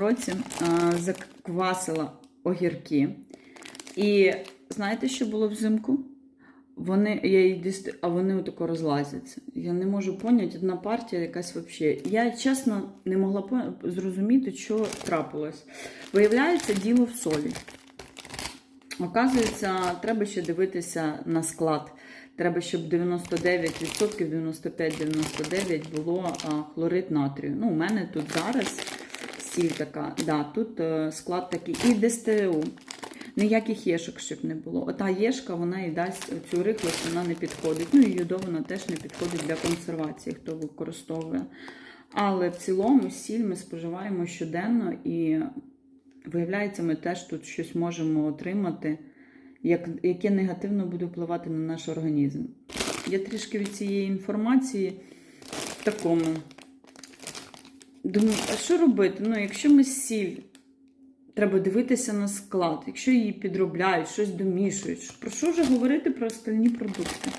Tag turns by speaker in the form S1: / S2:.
S1: році заквасила огірки. І знаєте, що було взимку? Вони, я її діст... а вони отако розлазяться. Я не можу поняти, одна партія якась взагалі. Я чесно не могла зрозуміти, що трапилось. Виявляється, діло в солі. Оказується, треба ще дивитися на склад. Треба, щоб 99%, 95-99 було а, хлорид натрію. Ну, у мене тут зараз сіль така. Да, тут е, склад такий. І ДСТУ. Ніяких єшок, щоб не було. Ота єшка, вона і дасть цю рихлость, вона не підходить. Ну і йодована теж не підходить для консервації, хто використовує. Але в цілому сіль ми споживаємо щоденно і виявляється, ми теж тут щось можемо отримати, як, яке негативно буде впливати на наш організм. Я трішки від цієї інформації в такому. Думаю, а що робити? Ну, якщо ми сіль, треба дивитися на склад, якщо її підробляють, щось домішують. Про що вже говорити про остальні продукти?